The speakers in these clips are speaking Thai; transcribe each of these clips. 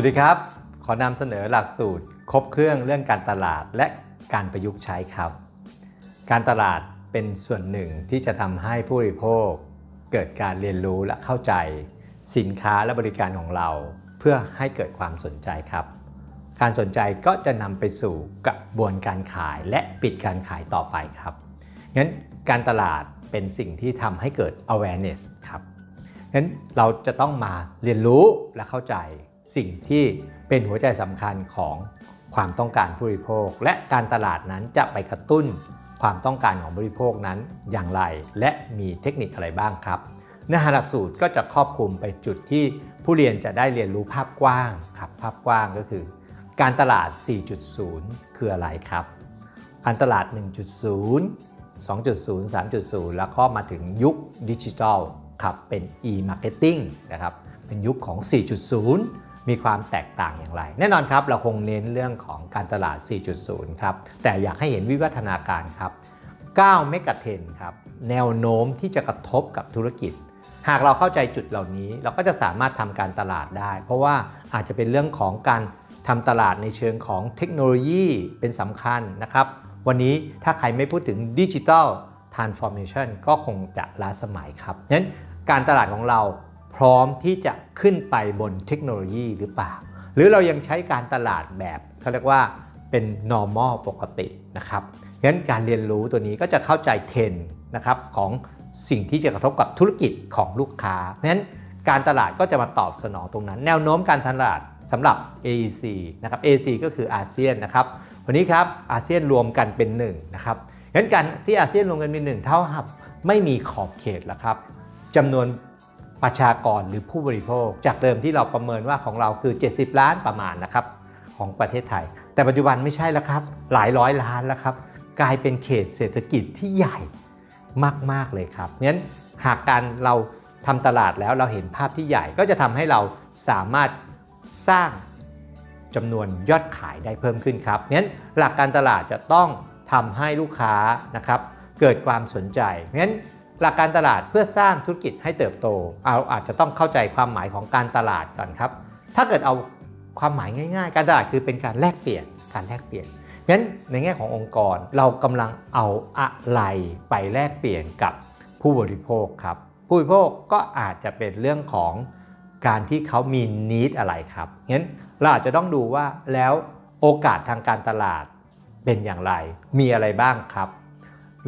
วัสดีครับ ขอนำเสนอหลักสูตร ครบเครื่องเรื่องการตลาดและการประยุกต์ใช้ครับ การตลาดเป็นส่วนหนึ่งที่จะทำให้ผู้บริโภค เกิดการเรียนรู้และเข้าใจ สินค้าและบริการของเรา เพื่อให้เกิดความสนใจครับ การสนใจก็จะนำไปสู่กระบวนการขายและปิดการขายต่อไปครับ งั้นการตลาดเป็นสิ่งที่ทำให้เกิด awareness ครับงั้นเราจะต้องมาเรียนรู้และเข้าใจ สิ่งที่เป็นหัวใจสำคัญของความต้องการผู้บริโภค และการตลาดนั้นจะไปกระตุ้นความต้องการของผู้บริโภคนั้นอย่างไร และมีเทคนิคอะไรบ้างครับ เนื้อหาหลักสูตรก็จะครอบคลุมไปจุดที่ผู้เรียนจะได้เรียนรู้ภาพกว้างครับภาพกว้างก็คือ การตลาด 4.0 คืออะไรครับ การตลาด 1.0 2.0 3.0 แล้วก็มาถึงยุคดิจิทัลครับเป็น e-marketing นะครับ เป็นยุคของ 4.0 มีความแตกต่างอย่างไร แน่นอนครับเราคงเน้นเรื่องของการตลาด 4.0 ครับ แต่อยากให้เห็นวิวัฒนาการครับ9เมกะเทนครับ แนวโน้มที่จะกระทบกับธุรกิจ หากเราเข้าใจจุดเหล่านี้ เราก็จะสามารถทำการตลาดได้ เพราะว่าอาจจะเป็นเรื่องของการทำตลาดในเชิงของเทคโนโลยีเป็นสำคัญนะครับ วันนี้ถ้าใครไม่พูดถึงดิจิทัลทรานส์ฟอร์เมชันก็คงจะล้าสมัยครับงั้นการตลาดของเรา พร้อมที่จะขึ้นไปบนเทคโนโลยีหรือเปล่า หรือเรายังใช้การตลาดแบบเขาเรียกว่าเป็น normal ปกตินะครับงั้นการเรียนรู้ตัวนี้ก็จะเข้าใจเทรนนะครับของสิ่งที่จะกระทบกับธุรกิจของลูกค้าเพราะฉะนั้นการตลาดก็จะมาตอบสนองตรงนั้น แนวโน้มการตลาดสำหรับ AEC นะครับ AEC ก็คืออาเซียนนะครับ วันนี้ครับอาเซียนรวมกันเป็นหนึ่งนะครับงั้นการที่อาเซียนรวมกันเป็นหนึ่งเท่ากับไม่มีขอบเขตแล้วครับจำนวน ประชากรหรือผู้บริโภค จากเดิมที่เราประเมินว่าของเราคือ 70 ล้านประมาณนะครับของประเทศไทย แต่ปัจจุบันไม่ใช่แล้วครับ หลายร้อยล้านแล้วครับ กลายเป็นเขตเศรษฐกิจที่ใหญ่มาก ๆ เลยครับงั้นหากการเราทำตลาดแล้วเราเห็นภาพที่ใหญ่ก็จะทำให้เราสามารถสร้างจำนวนยอดขายได้เพิ่มขึ้นครับงั้นหลักการตลาดจะต้องทำให้ลูกค้านะครับเกิดความสนใจงั้น หลักการตลาดเพื่อสร้างธุรกิจให้เติบโต เอาอาจจะต้องเข้าใจความหมายของการตลาดก่อนครับ ถ้าเกิดเอาความหมายง่าย ๆ การตลาดคือเป็นการแลกเปลี่ยน การแลกเปลี่ยน งั้นในแง่ขององค์กรเรากำลังเอาอะไรไปแลกเปลี่ยนกับผู้บริโภคครับ ผู้บริโภคก็อาจจะเป็นเรื่องของการที่เขามีนิดอะไรครับ งั้นเราอาจจะต้องดูว่าแล้วโอกาสทางการตลาดเป็นอย่างไร มีอะไรบ้างครับ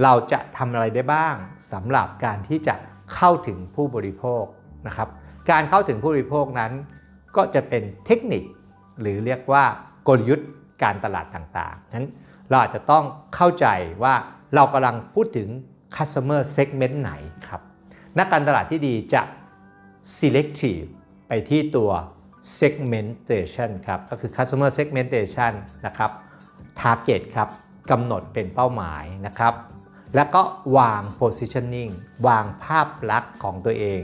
เราจะทำอะไรได้บ้างสำหรับการที่จะเข้าถึงผู้บริโภคนะครับ การเข้าถึงผู้บริโภคนั้นก็จะเป็นเทคนิค หรือเรียกว่ากลยุทธ์การตลาดต่างๆนั้นเราอาจจะต้องเข้าใจว่าเรากำลังพูดถึง customer segment ไหนครับ นักการตลาดที่ดีจะ selective ไปที่ตัว segmentation ครับ ก็คือ customer segmentation นะครับ target ครับกำหนดเป็นเป้าหมายนะครับ แล้วก็วาง positioning วางภาพลักษณ์ของตัวเอง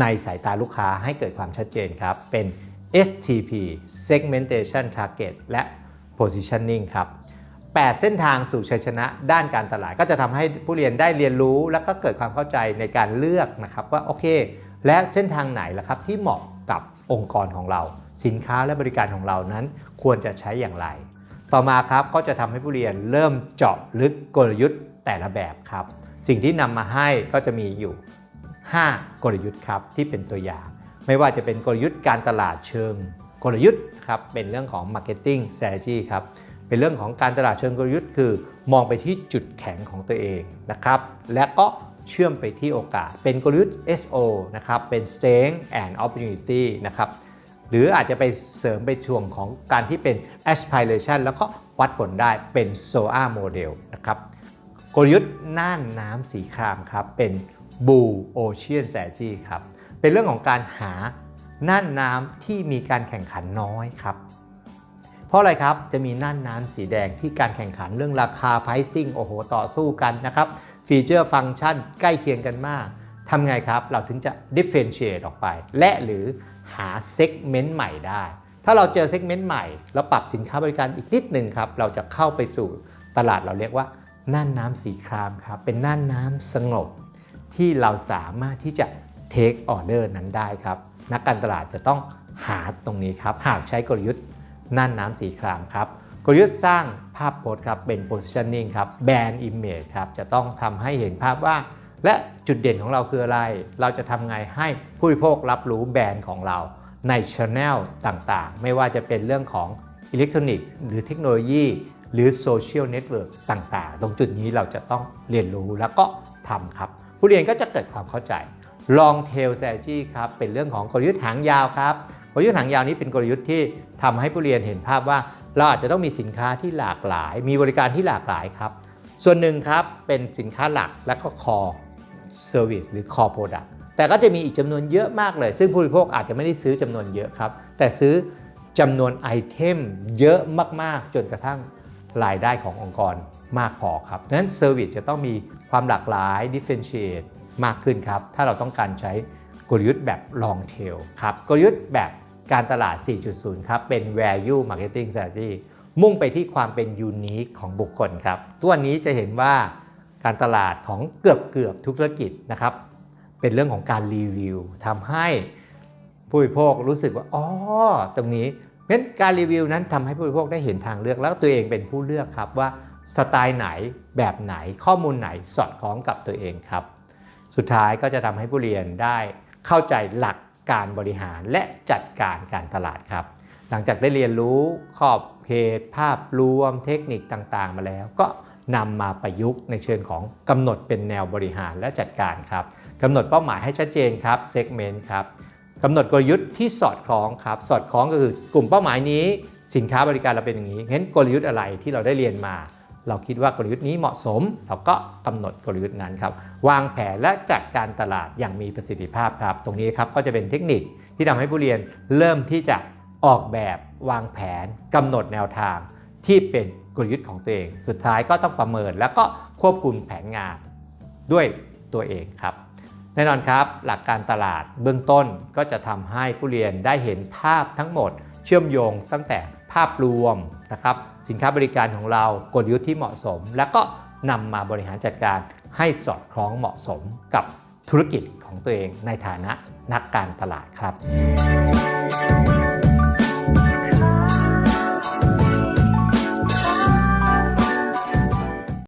ในสายตาลูกค้าให้เกิดความชัดเจนครับ เป็น STP segmentation target และ positioning ครับ 8 เส้นทางสู่ชัยชนะด้านการตลาด ก็จะทำให้ผู้เรียนได้เรียนรู้แล้วก็เกิดความเข้าใจในการเลือกนะครับว่าโอเค และเส้นทางไหนล่ะครับที่เหมาะกับองค์กรของเรา สินค้าและบริการของเรานั้นควรจะใช้อย่างไร ต่อมาครับก็จะทำให้ผู้เรียนเริ่มเจาะลึกกลยุทธ์ แต่ละแบบครับ สิ่งที่นำมาให้ก็จะมีอยู่ 5 กลยุทธ์ครับที่เป็นตัวอย่าง ไม่ว่าจะเป็นกลยุทธ์การตลาดเชิงกลยุทธ์ครับเป็นเรื่องของ Marketing Strategy ครับเป็นเรื่องของการตลาดเชิงกลยุทธ์คือมองไปที่จุดแข็งของตัวเองนะครับและก็เชื่อมไปที่โอกาส เป็นกลยุทธ์ SO นะครับเป็น Strength and Opportunity นะครับหรืออาจจะไปเสริมไปช่วงของการที่เป็น aspiration แล้วก็วัดผลได้เป็น SOA Model นะครับ กลยุทธ์น่านน้ำสีครามครับเป็น Blue Ocean Strategy ครับเป็นเรื่องของการหาน่านน้ำที่มีการแข่งขันน้อยครับ เพราะอะไรครับจะมีน่านน้ำสีแดงที่การแข่งขันเรื่องราคา pricing โอ้โหต่อสู้กันนะครับฟีเจอร์ฟังก์ชันใกล้เคียงกันมากทำไงครับ เราถึงจะ differentiate ออกไป และหรือหา segment ใหม่ได้ ถ้าเราเจอ segment ใหม่แล้วปรับสินค้าบริการอีกนิดหนึ่งครับ เราจะเข้าไปสู่ตลาดเราเรียกว่า น่านน้ำสีครามครับ เป็นน่านน้ำสงบที่เราสามารถที่จะ take order นั้นได้ครับ นักการตลาดจะต้องหาตรงนี้ครับ หากใช้กลยุทธ์น่านน้ำสีครามครับ กลยุทธ์สร้างภาพโพสครับ เป็น positioning ครับ brand image ครับ จะต้องทำให้เห็นภาพว่า และจุดเด่นของเราคืออะไร เราจะทำไงให้ผู้บริโภครับรู้แบรนด์ของเราในช anel ต่างๆ ไม่ว่าจะเป็นเรื่องของอิเล็กทรอนิกส์หรือเทคโนโลยี หรือโซเชียลเน็ตเวิร์กต่างๆ ตรงจุดนี้เราจะต้องเรียนรู้แล้วก็ทำครับ ผู้เรียนก็จะเกิดความเข้าใจ long tail strategy ครับเป็นเรื่องของกลยุทธ์หางยาวครับกลยุทธ์หางยาวนี้เป็นกลยุทธ์ที่ทำให้ผู้เรียนเห็นภาพว่าเราอาจจะต้องมีสินค้าที่หลากหลาย มีบริการที่หลากหลายครับ ส่วนหนึ่งครับเป็นสินค้าหลักและก็ core service หรือ core product แต่ก็จะมีอีกจำนวนเยอะมากเลย ซึ่งผู้บริโภคอาจจะไม่ได้ซื้อจำนวนเยอะครับ แต่ซื้อจำนวนไอเทมเยอะมากๆ จนกระทั่ง รายได้ขององค์กรมากพอครับดังนั้นเซอร์วิสจะต้องมีความหลากหลาย differentiate มากขึ้นครับ ถ้าเราต้องการใช้กลยุทธ์แบบ long tail ครับ กลยุทธ์แบบการตลาด 4.0 ครับ เป็น value marketing strategy มุ่งไปที่ความเป็นยูนิคของบุคคลครับ ตัวนี้จะเห็นว่าการตลาดของเกือบเกือบทุกธุรกิจนะครับ เป็นเรื่องของการรีวิวทำให้ผู้บริโภครู้สึกว่า อ๋อ ตรงนี้ เพราะฉะนั้นการรีวิวนั้นทำให้ผู้บริโภคได้เห็นทางเลือก แล้วตัวเองเป็นผู้เลือกครับว่าสไตล์ไหนแบบไหนข้อมูลไหนสอดคล้องกับตัวเองครับ สุดท้ายก็จะทำให้ผู้เรียนได้เข้าใจหลักการบริหารและจัดการการตลาดครับ หลังจากได้เรียนรู้ขอบเขตภาพรวมเทคนิคต่างๆ มาแล้ว ก็นำมาประยุกต์ในเชิงของกำหนดเป็นแนวบริหารและจัดการครับกำหนดเป้าหมายให้ชัดเจนครับเซกเมนต์ครับ กำหนดกลยุทธ์ที่สอดคล้องครับ สอดคล้องก็คือกลุ่มเป้าหมายนี้ สินค้าบริการเราเป็นอย่างนี้งั้นกลยุทธ์อะไรที่เราได้เรียนมา เราคิดว่ากลยุทธ์นี้เหมาะสม เราก็กำหนดกลยุทธ์นั้นครับ วางแผนและจัดการตลาดอย่างมีประสิทธิภาพครับ ตรงนี้ครับก็จะเป็นเทคนิคที่ทำให้ผู้เรียนเริ่มที่จะออกแบบวางแผนกำหนดแนวทาง ที่เป็นกลยุทธ์ของตัวเอง สุดท้ายก็ต้องประเมินแล้วก็ควบคุมแผนงานด้วยตัวเองครับ แน่นอนครับ หลักการตลาดเบื้องต้นก็จะทำให้ผู้เรียนได้เห็นภาพทั้งหมด เชื่อมโยงตั้งแต่ภาพรวมนะครับสินค้าบริการของเรากลยุทธ์ที่เหมาะสม แล้วก็นำมาบริหารจัดการให้สอดคล้องเหมาะสมกับธุรกิจของตัวเองในฐานะนักการตลาดครับ